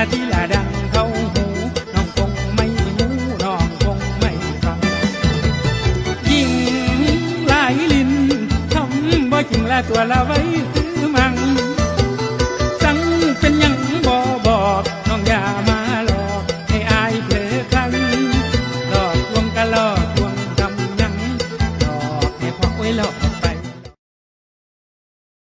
ละทีละดังเข้าหูน้องคงไม่หูน้องคงไม่ฟัง ยิ่งหลายลินทำบ่จริงละตัวละไว้คือมัง สังเป็นยังบ่บอกน้องอย่ามาหลอกให้อายเผลอคั่งหลอกลวงกะหลอกลวงทำยังหลอกให้พอไว้หลอก